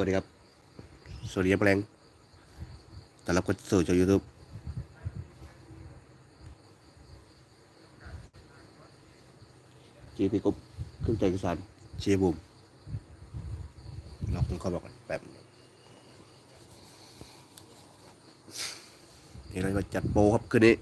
วัสดีครับ สวัสดีครับแรงต้อนรับเข้าสู่ช่องยูทูบจีพีกบขึ้นใจกสานเชียบุมเราคุณเขาบอกกันแบบนี่เราจะจัดโปรครับคืนนี้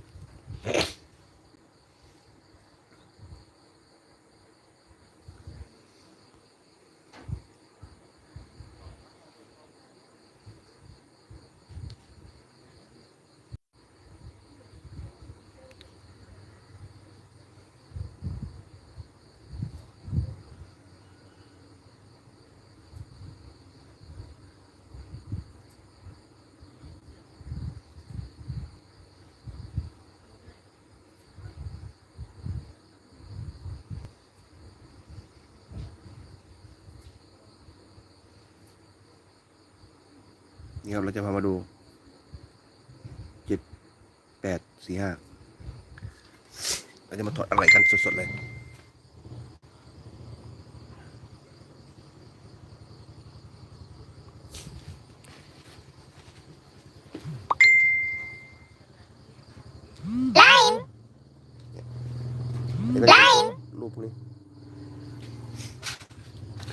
นี่ครับเราจะพามาดูเจ็ดแปดสี่ห้าเราจะมาถอดอะไรกันสดๆเลยได้รูปพวกนี้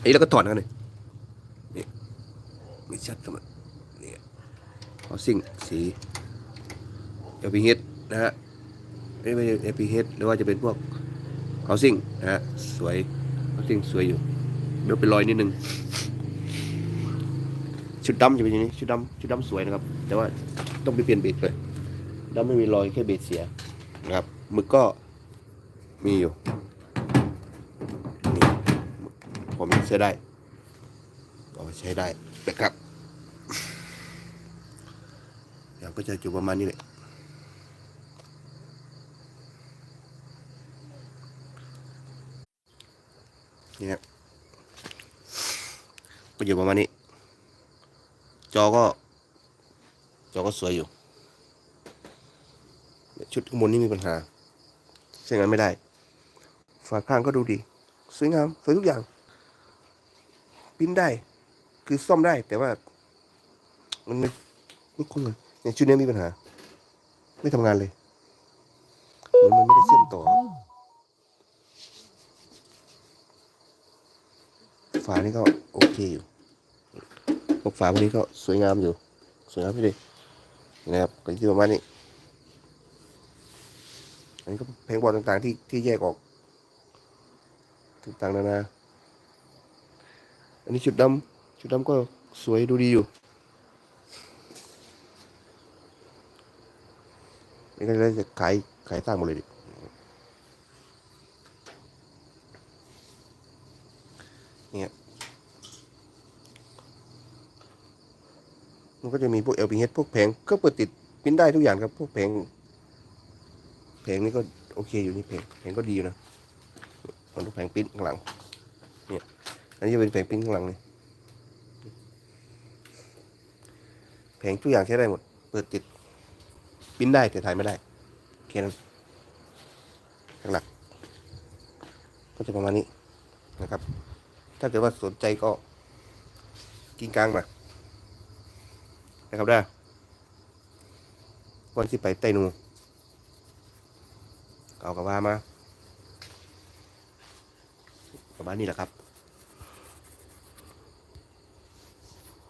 ไอ้แล้วก็ถอดกันเลยนี่ไม่ชัดกันมั นนี่ขอสิ่งสีเอพีเฮดนะฮะไม่ไม่เอพีเฮดหรือว่าจะเป็นพวกเขาสิ่งนะฮะสวยเขาสิ่งสวยอยู่เดี๋ยวเป็นรอยนิดนึงชุดดำจะเป็นอย่างนี้ชุดดำชุดดำสวยนะครับ แต่ว่าต้องไปเปลี่ยนเบรเลยดำไม่มีรอยแค่เบรเสียนะครับมึกก็มีอยู่ผมใช้ได้ก็ใช้ได้นะครับอย่าง ก็จะอยู่ประมาณนี้แหละนี่ครับก็อยู่ประมาณนี้ จอก็ จอก็สวยอยู่ ชุดข้างบนนี่มีปัญหาใช้งานไม่ได้ ฝาข้างก็ดูดี สวยงาม สวยทุกอย่างปิ้นได้ คือซ่อมได้แต่ว่า มันไม่ไม่คงเลย อย่างชุดนี้มีปัญหา ไม่ทำงานเลยเหมือนมันไม่ได้เชื่อมต่อ ฝานี่ก็โอเคอยู่พวกฝาพวกนี้ก็สวยงามอยู่ สวยงามพี่ดินะครับก็ที่ประมาณนี้ อันนี้ก็เพลงบอลต่างๆที่ที่แยกออกต่างๆนานา อันนี้ชุดดำชุดดำก็สวยดูดีอยู่ นี่ก็เลยจะขายขายตั้งหมดเลยดิเนี่ยมันก็จะมีพวก LPH พวกแผงก็เปิดติดปิ้นได้ทุกอย่างครับพวกแผงแผงนี้ก็โอเคอยู่นี่แผงแผงก็ดีอยู่นะมันดูแผงปิ้นข้างหลังเนี่ยอันนี้จะเป็นแผงปิ้นข้างหลังนี่แผงทุกอย่างใช้ได้หมด เปิดติด ปิ้นได้แต่ถ่ายไม่ได้แค่นั้นข้างหลักก็จะประมาณนี้นะครับ ถ้าเกิดว่าสนใจก็กินกลางมานะครับได้วันที่ไปไต้นูเอากระว่ามาประมาณนี้แหละครับ